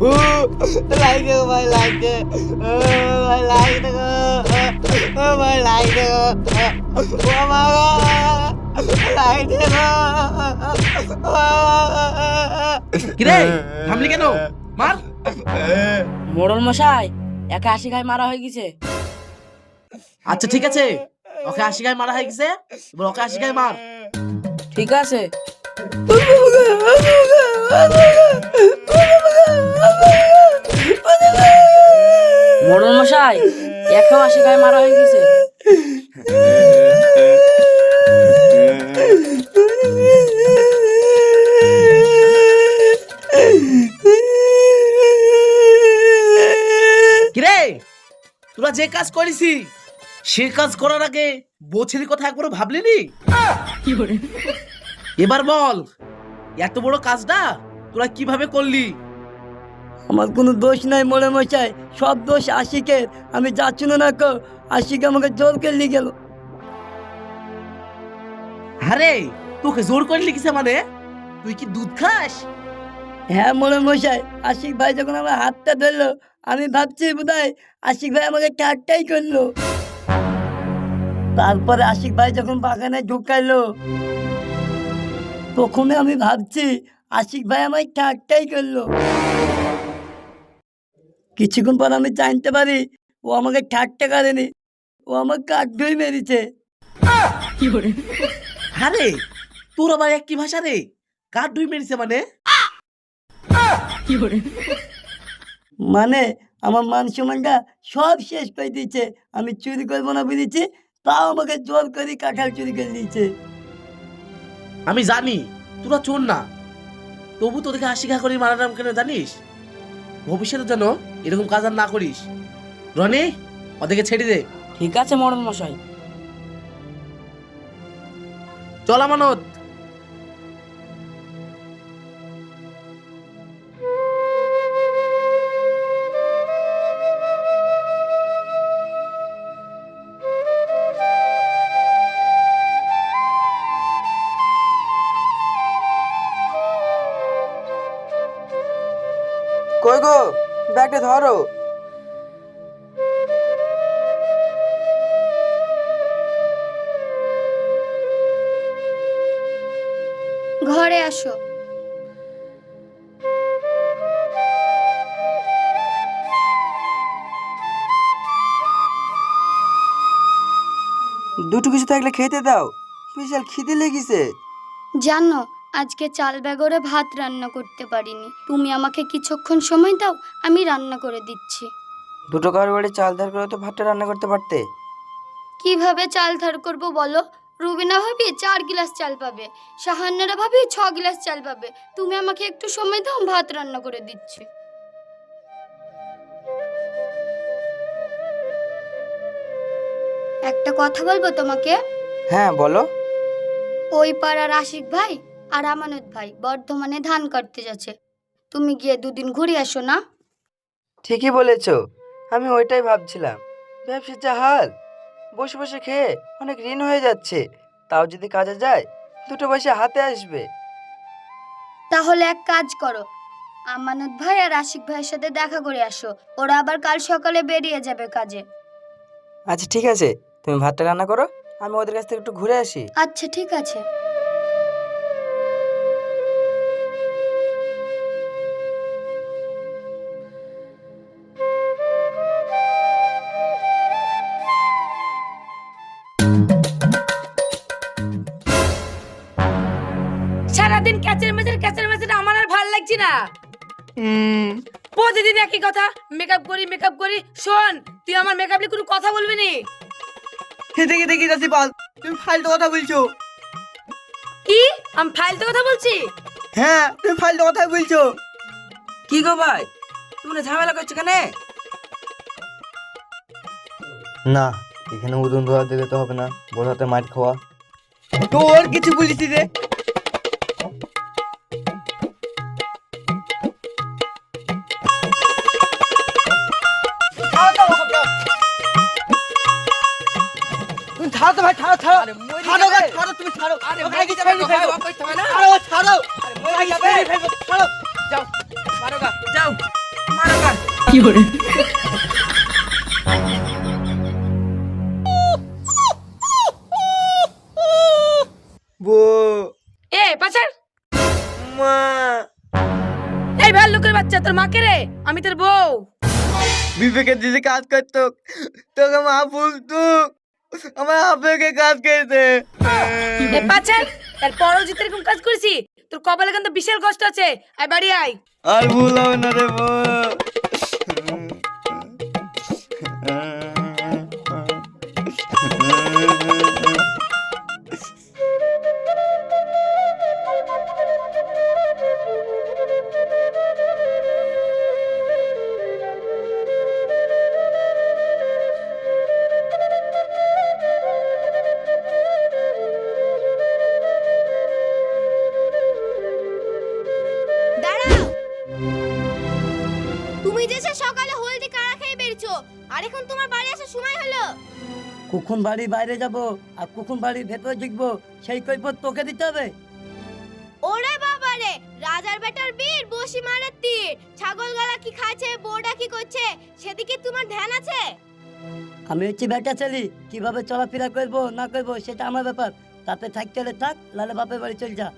ও লাগছে গো ভাই লাগছে ও ভাই লাগছে গো ও ভাই লাগছে গো ও মা গো লাগছে কিরে থামলি কেন মার মোড়ল মশাই একা আশি গায়ে মারা হয়ে গেছে আচ্ছা ঠিক আছে ওকে আশি গায়ে মারা হয়ে গেছে এবার ওকে আশি গায়ে মার ঠিক আছে মোড়ল মশাই একাও আশি গায়ে মারা হয়ে গেছে। কিরে? তোরা যে কাজ করিসি সে কাজ করার আগে বছের কথা একবার ভাবলি নি? এবার বল এত বড় কাজটা তোরা কীভাবে করলি? আমার কোনো দোষ নাই মোড়ে মশাই সব দোষ আশিকের। আমি যাচ্ছি না কো আশিক আমাকে জোর করে নিয়ে গেল। আরে তোকে জোর করে লিখেছে মানে? তুই কি দুধ খাস? হ্যাঁ মোড়ে মশাই আশিক ভাই যখন আমার হাতটা ধরলো আমি ভাবছি বোধহয় আশিক ভাই আমাকে ঠাট্টাই করল। তারপরে আশিক ভাই যখন বাগানে ঢুকাইলো তখনই আমি ভাবছি আশিক ভাই আমায় ঠাট্টাই করল। কিছুক্ষণ পর আমি জানতে পারি ও আমাকে ঠাট্টা করেনি। ও আমার কাঠই মেরেছে। আরে, তোর আবার এক কি ভাষা রে? কার দুই মেরেছে মানে? মানে আমার মান সম্মানটা সব শেষ করে দিয়েছে। আমি চুরি করব না বুঝেছি, তাও আমাকে জোর করে কাঁঠাল চুরি করে দিয়েছে। আমি জানি, তোরা চোর না। তবু তোদেরকে খা করে মারাটাম কেন জানিস? ভবিষ্যতে যেন এরকম কাজ আর না করিস। রনি ওদেরকে ছেড়ে দে। ঠিক আছে মরণ মশাই। চলা আমানত। কই গো? ব্যাগটা ধরো। ঘরে আসো। দুটো কিছু থাকলে খেতে দাও। বিশাল খিদে লেগেছে। জানো আজকে চাল বেগরে ভাত রান্না করতে পারিনি। তুমি আমাকে কিছুক্ষণ সময় দাও আমি রান্না করে দিচ্ছি। দুটো কারও বাড়ি চাল ধার করে তো ভাতটা রান্না করতে পারতে? কীভাবে চাল ধার করব বলো? রুবিনা ভাবি চার গিলাস চাল পাবে। সাহান্নারা ভাবি ছ গিলাস চাল পাবে। তুমি আমাকে একটু সময় দাও ভাত রান্না করে দিচ্ছি। একটা কথা বলব তোমাকে? হ্যাঁ বলো। ওই পাড়ার আশিক ভাই? আর আমানত ভাই বর্ধমানে ধান কাটতে যাচ্ছে। তুমি গিয়ে দুদিন ঘুরে আসো না? ঠিকই বলেছ আমি ওইটাই ভাবছিলাম। ব্যবসার যা হাল বসে বসে খেয়ে অনেক ঋণ হয়ে যাচ্ছে। তাও যদি কাজে যায় দুটো পয়সা হাতে আসবে। তাহলে এক কাজ করো আমানত ভাই আর আশিক ভাইয়ের সাথে দেখা করে আসো। ওরা আবার কাল সকালে বেরিয়ে যাবে কাজে। আচ্ছা ঠিক আছে। তুমি ভাতটা রান্না করো আমি ওদের কাছ থেকে একটু ঘুরে আসি। আচ্ছা ঠিক আছে। প্রতিদিন একই কথা। মেকআপ করি মেকআপ করি। শোন তুই আমার মেকআপ নিয়ে কোনো কথা বলবি নি? যাচ্ছি তুমি ফালতু কথা বলছো। কি? আমি ফালতু কথা বলছি? হ্যাঁ তুমি ফালতু কথা বলছো। কি গো ভাই? তোমরা ঝামেলা করছ কেন? না এখানে উদন ধোয়া দিলে তো হবে না। বড় হাতে মার খাওয়া। তোর কিছু বলিস রে। ছাড়ো। ছাড়ো তুমি ছাড়ো। আরে যাবে না। ছাড়ো ছাড়ো। আরে যাও মারো গা, এ মা। এই ভালো লোকের বাচ্চা তোর মাকে রে? আমি তোর বউ। বিবেকের দিদি কাজ করতো। তোকে মা বলতো। আবেগে কাজ করতে এ পাচার এর পরও যদি এরকম কাজ করেছি? তোর কপালে কিন্তু বিশাল কষ্ট আছে। আয় বাড়ি আয়। আর ভুল হবে না রে বউ বাড়ি বাইরে যাব আর কখন বাড়ির ভেতরে ঢুকবো সেই কৈফত তোকে দিতে হবে। ওরে বাবা রে রাজার বেটার বীর বসি মারের তীর। ছাগল গলা কি খাচ্ছে বোর্ডা কি করছে সেদিকে তোমার ধ্যান আছে? আমি হচ্ছি বেটা ছেলে কীভাবে চলাফেরা করব না করব সেটা আমার ব্যাপার। তাতে থাকতে হলে থাক লালে বাপের বাড়ি চল যা।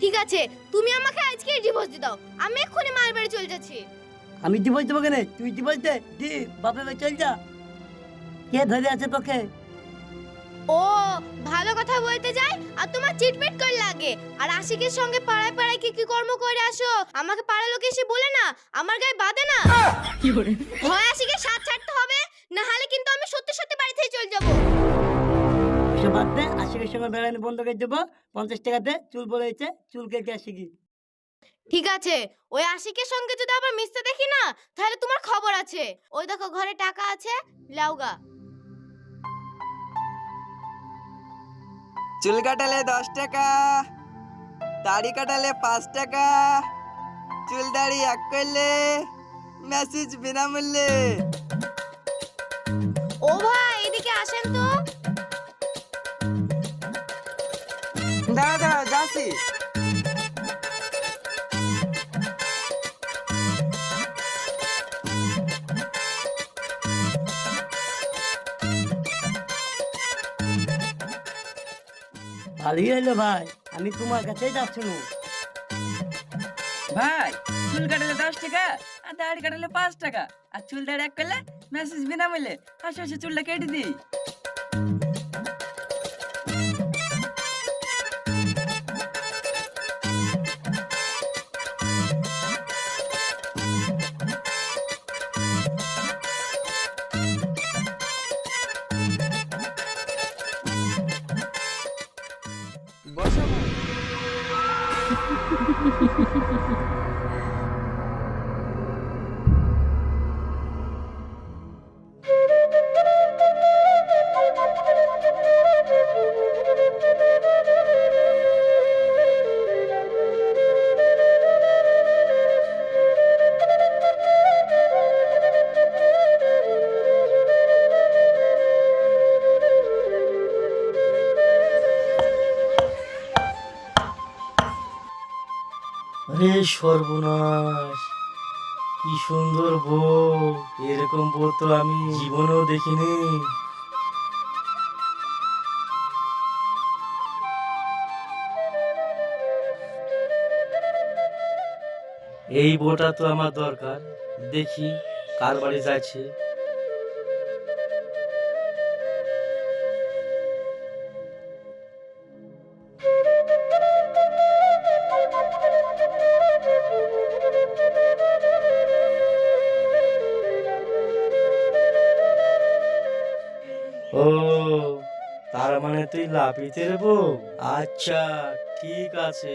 ঠিক আছে তুমি আমাকে আজকে ডিভোর্স দিয়ে দাও। আমি এক্ষুনি মার বাড়ি চলে যাচ্ছি। আমি ডিভোর্স দেবো কেন? তুই ডিভোর্স দে দি বাপের বাড়ি চল যা। কে ধরে আছে তোকে? ও ভালো কথা বলতে যাই আর তোমার চিটমেট করে লাগে। আর আশিকের সঙ্গে পাড়ায় পাড়ায় কি কি কর্ম করে আসো? আমাকে পাড়ার লোকে এসে বলে না আমার গায়ে বাঁধে না। হয় আশিকে সাথ ছাড়তে হবে না হলে কিন্তু আমি সত্যি সত্যি বাড়ি থেকে চলে যাব। সে বাদ দে আশিকের সঙ্গে বেড়ানো বন্ধ করে দেবো। পঞ্চাশ টাকাতে চুল পড়েছে চুল কেটে আসি কি ঠিক আছে ওই আশিকের সঙ্গে যদি আবার মিশতে দেখি না তাহলে তোমার খবর আছে। ওই দেখো ঘরে টাকা আছে লাউগা। চুল কাটালে দশ টাকা দাড়ি কাটালে পাঁচ টাকা চুল দাড়ি এক করলে মেসেজ বিনামূল্যে। ও ভাই এদিকে আসেন তো। দাঁড়া দাঁড়া যাচ্ছি। ভালোই হলো ভাই। আমি তোমার কাছেই যাচ্ছি ভাই, চুল কাটালে দশ টাকা আর দাড়ি কাটালে পাঁচ টাকা। আর চুল দাড়ি এক করলে মেসেজ বিনামূল্যে। হাসি হাসি চুলটা কেটে দিই। আরে সর্বনাশ, কি সুন্দর বউ এরকম বউ তো আমি জীবনেও দেখিনি। এই বউটা তো আমার দরকার। দেখি কার বাড়ি যাচ্ছে। ও তার মানে তুই লাপিতের বউ? আচ্ছা ঠিক আছে।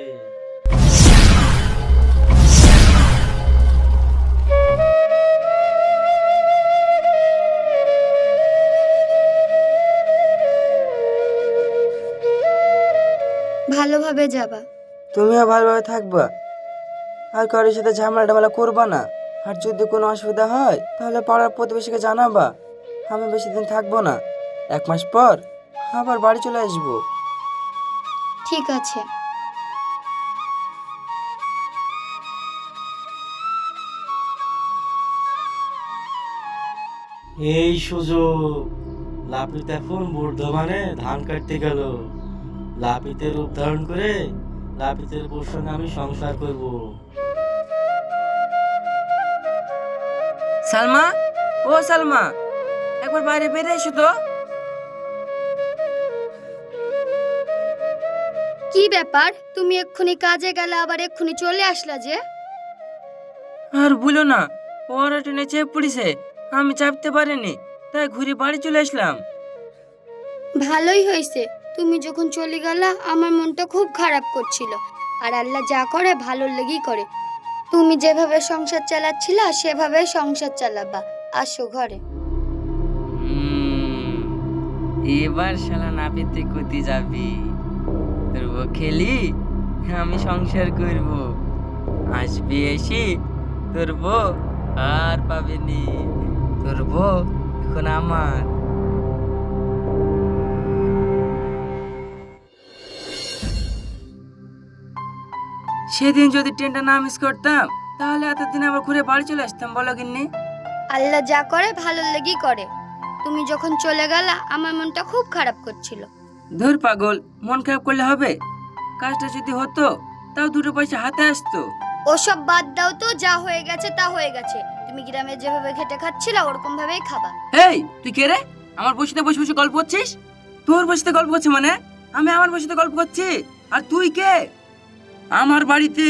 ভালোভাবে যাবা। তুমিও ভালোভাবে থাকবা। আর কারোর সাথে ঝামেলা টামেলা করবা না। আর যদি কোনো অসুবিধা হয় তাহলে পাড়ার প্রতিবেশীকে জানাবা। আমি বেশি দিন থাকব না। এক মাস পর আবার বাড়ি চলে আসব। ঠিক আছে। এই সুযোগ লাপিত এখন বর্ধমানে ধান কাটতে গেল। লাপিতের রূপ ধারণ করে লাপিতের বউর সঙ্গে আমি সংসার করব। সালমা ও সালমা একবার বাইরে বেরিয়ে এসো তো। কি ব্যাপার? তুমি এক্ষুনি কাজে গেলে আবার এক্ষুনি চলে আসলা যে? আর বলো না ওরা ট্রেনে চেপে পড়েছে আমি চাপতে পারিনি তাই ঘুরে বাড়ি চলে আসলাম। ভালোই হয়েছে। তুমি যখন চলে গেলা আমার মনটা খুব খারাপ করছিল। আর আল্লাহ যা করে ভালোর লেগেই করে। তুমি যেভাবে সংসার চালাচ্ছিলা সেভাবে সংসার চালাবা। আসো ঘরে। এবার শালা নাপিতে কোথায় যাবি। খেলি, আমি সংসার করব। আসবি এসি, তোর আর পাবেনি তোর বউ এখন আমার। সেদিন যদি ট্রেনটা না মিস করতাম, তাহলে এতদিন আবার ঘুরে বাড়ি চলে আসতাম, বলো গিন্নি। আল্লাহ যা করে ভালো লেগেই করে। তুমি যখন চলে গেলা, আমার মনটা খুব খারাপ করছিল। ধুর পাগল মন খারাপ করলে হবে? কাজটা যদি হতো তাও দুটো পয়সা হাতে আসতো। ওসব বাদ দাও তো যা হয়ে গেছে তা হয়ে গেছে। তুমি গ্রামে যেভাবে খেটে খাচ্ছিলা ওরকম ভাবেই খাবা। এই তুই কে রে? আমার বসিতে বসে বসে গল্প করছিস? তোর বসিতে গল্প করছে মানে? আমি আমার বসিতে গল্প করছি? আর তুই কে? আমার বাড়িতে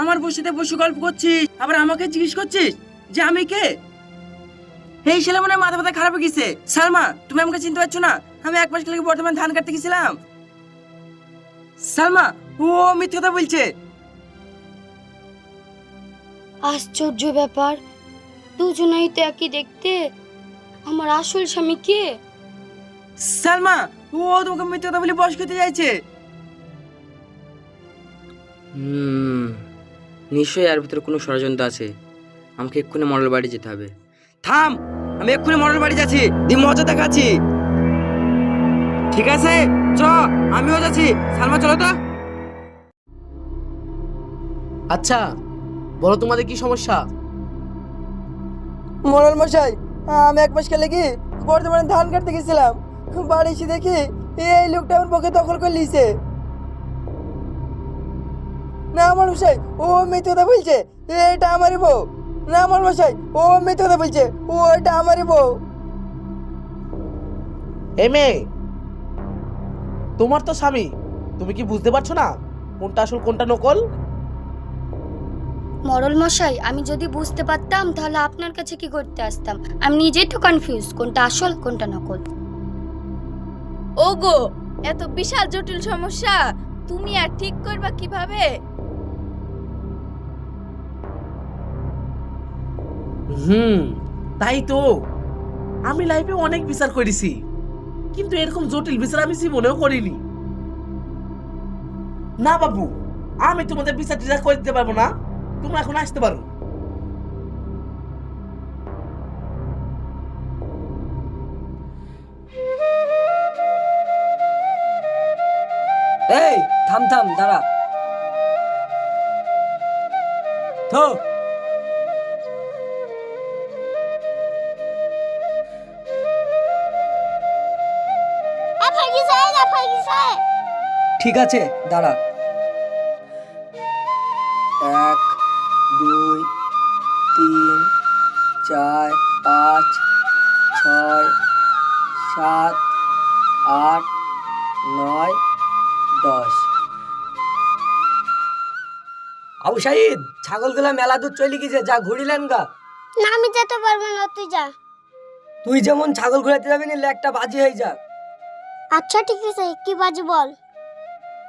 আমার বসিতে বসে গল্প করছিস আবার আমাকে জিজ্ঞেস করছিস যে আমি কে? এই ছেলে মনে হয় মাথা মাথা খারাপ হয়ে গেছে। সালমা তুমি আমাকে চিনতে পারছ না? আমি এক মাস লেগে বর্তমান ধান কাটতে গেছিলাম। সালমা ও মিথ্যে কথা বলছে। আশ্চর্য ব্যাপার। দুজনেই তো একই দেখতে। আমার আসল স্বামী কে? সালমা ও তোমাকে মিথ্যে কথা বলে বস করতে চাইছে। হুম নিশ্চয়ই এর ভিতরে কোনো ষড়যন্ত্র আছে। আমাকে এক্ষুনি মডেল বাড়ি যেতে হবে। থাম আমি এক্ষুনি মডেল বাড়ি যাচ্ছি দি মজা দেখাচ্ছি। ঠিক আছে? চ আমিও যাচ্ছি। সালমা চলো তো। আচ্ছা বলো তোমাদের কি সমস্যা? মডেল মশাই আমি এক মাস খেলে কি বর্তমানে ধান কাটতে গেছিলাম। বাড়ি এসে দেখি এই লোকটা আমার পক্ষে দখল করে লিছে না আমার মশাই ও মিথ্যে কথা বলছে। এটা আমারই বউ। না আমার মশাই ও মিথ্যে কথা বলছে। ও এটা আমারই বউ। এ মেয়ে তোমার তো স্বামী। তুমি কি বুঝতে পারছ না কোনটা আসল কোনটা নকল? মরল মশাই আমি যদি বুঝতে পারতাম তাহলে আপনার কাছে কি করতে আসতাম? আমি নিজেই তো কনফিউজ কোনটা আসল কোনটা নকল। ওগো এত বিশাল জটিল সমস্যা। তুমি আর ঠিক করবা কীভাবে? হুম তাই তো। আমি লাইফে অনেক বিচার করেছি কিন্তু এরকম জটিল বিচার আমি জীবনেও করিনি। না বাবু আমি তোমাদের বিচার টিচার করে দিতে পারব না। তোমরা এখন আসতে পারো। এই থাম থাম দাঁড়া। থো ঠিক আছে দাঁড়া। এক দুই তিন চার পাঁচ ছয় সাত আট নয় দশ। আবু সাইদ ছাগলগুলা মেলা দূর চলে গেছে যা ঘুরিলেন গা। না আমি যেতে পারব না তুই যা। তুই যেমন ছাগল ঘুরাতে যাবি নিলে একটা বাজি হয়ে যা। আচ্ছা ঠিক আছে কি বাজি বল?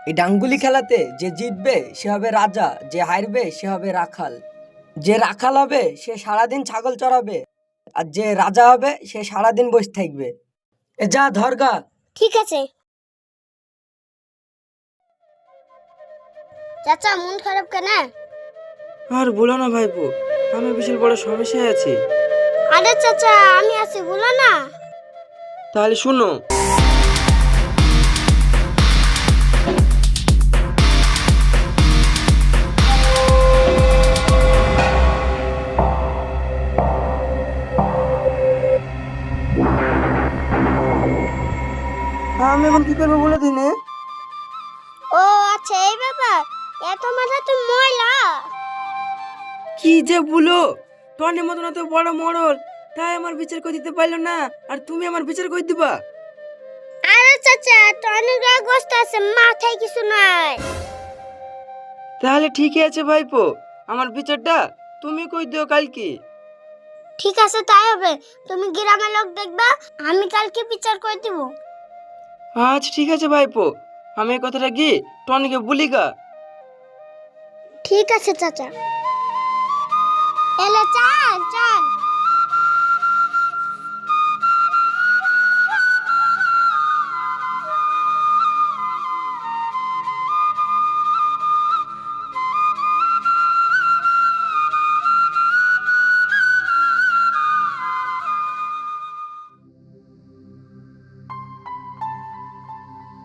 এই ডাঙ্গুলি খেলাতে যে জিতবে সে হবে রাজা যে হারবে সে হবে রাখাল। যে রাখাল হবে সে সারাদিন ছাগল চড়াবে আর যে রাজা হবে সে সারাদিন বসে থাকবে। এ যা ধরগা। ঠিক আছে। চাচা মন খারাপ কেন? আর বলো না ভাইপো আমি বিশাল বড় সমস্যায় আছি। আরে চাচা আমি আছি বলো না। তাহলে শুনো এখন কি করব বলে দিনে? ও আচ্ছা এই ব্যাপার। এত মাথা তো ময়লা। কি যে বলো? টনের মতন এত বড় মরল। তাই আমার বিচার করে দিতে পারল না আর তুমি আমার বিচার করে দিবা। আরে চাচা টনের গায়ে গোস্ত আছে মাথায় কিছু নাই। তাহলে ঠিকই আছে ভাইপো। আমার বিচারটা তুমি কই দিও কালকে? ঠিক আছে তাই হবে। তুমি গ্রামের লোক দেখবা আমি কালকে বিচার করে দিব। আচ্ছা ঠিক আছে ভাইপো। আমি কথাটা গিয়ে টনিকে বলি গা? ঠিক আছে, চাচা। এলে চল, চাল।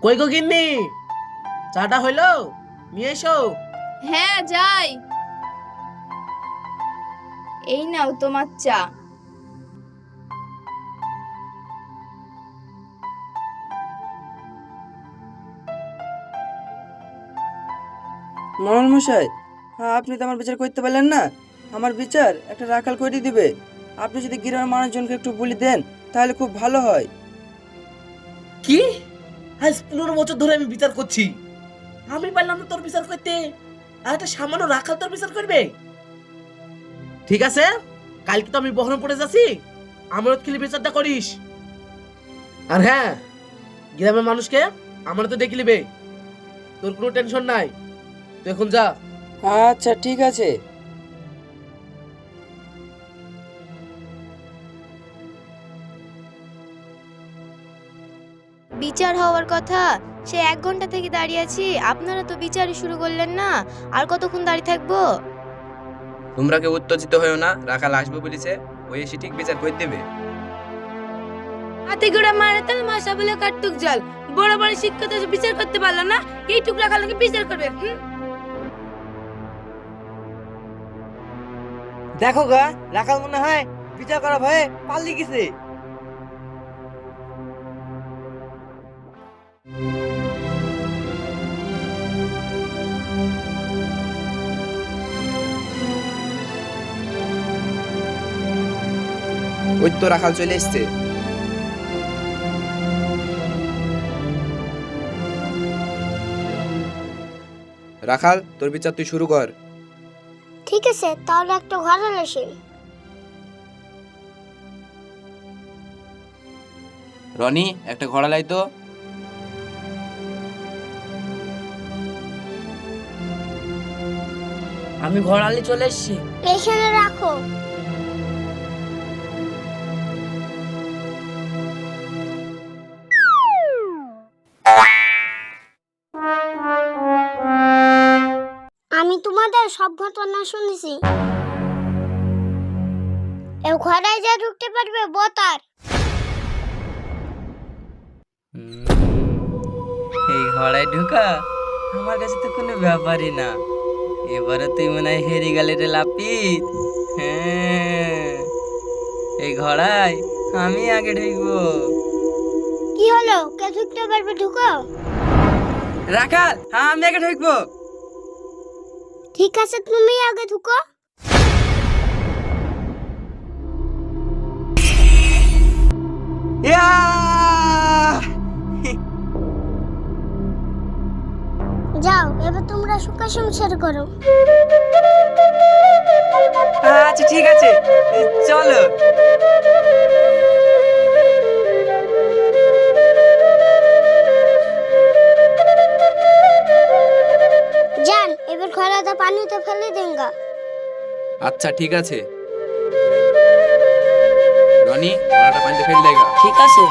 কই গো গিন্নি? চাটা হইল? নিয়ে এসো। হ্যাঁ যাই। এই নাও তোমার চা। মরল মশাই হ্যাঁ আপনি তো আমার বিচার করতে পারলেন না। আমার বিচার একটা রাখাল করে দিবে। আপনি যদি গ্রামের মানুষজনকে একটু বলে দেন তাহলে খুব ভালো হয়। কি? আজ পনেরো বছর ধরে আমি বিচার করছি। আমি পারলাম না তোর বিচার করতে। আর একটা সামান্য রাখাল তোর বিচার করবে। ঠিক আছে? কালকে তো আমি বহরমপুরে যাচ্ছি। আমার খেলে বিচারটা করিস। আর হ্যাঁ গ্রামের মানুষকে আমার তো ডেকে নিবে। তোর কোনো টেনশন নাই। তুই এখন যা। আচ্ছা ঠিক আছে। বিচার হওয়ার কথা? সে এক ঘণ্টা থেকে দাঁড়িয়ে আছি আপনারা তো বিচারই শুরু করলেন না আর কতক্ষণ দাঁড়িয়ে থাকব? তোমরা কেউ উত্তেজিত হয়েও না রাখাল আসবে বলেছে ওই এসে ঠিক বিচার করে দেবে। হাতে গোড়া মারে তাহলে মাসা বলে কাটতুক জল। বড় বড় শিক্ষিত বিচার করতে পারল না এই টুকরা খালাকে বিচার করবে দেখো গা রাখাল মনে হয় বিচার করা ভয়ে পাল্লি গেছে। ওই তো রাখাল চলে এসছে। রাখাল তোর বিচার তুই শুরু কর। ঠিক আছে তাহলে একটা ঘরে আসি রনি একটা ঘোড়া লাই তো। আমি ঘোড়ালি চলে এসেছি। এখানে রাখো। আমি তোমাদের সব ঘটনা শুনেছি। এ ঘোড়ায় যা ঢুকতে পারবে বতার এই ঘোড়ায় ঢুকা আমার কাছে তো কোনো ব্যাপারই না। এবারে তুই মনে হয় হেরে গেলে রে লাপিত হ্যাঁ এই ঘোড়ায় আমি আগে ঢুকবো কি হলো কে ঢুকতে পারবে ঢুকো রাখাল হ্যাঁ আমি আগে ঢুকবো ঠিক আছে তুমি আগে ঢুকো যাও এবার তোমরা সুখা সংসার করো। আচ্ছা ঠিক আছে। চলো। যান এবার খরাটা পানিতে ফেলে দেঙ্গা। আচ্ছা ঠিক আছে। রনি ঘোড়াটা পানিতে ফেল দেগা ঠিক আছে।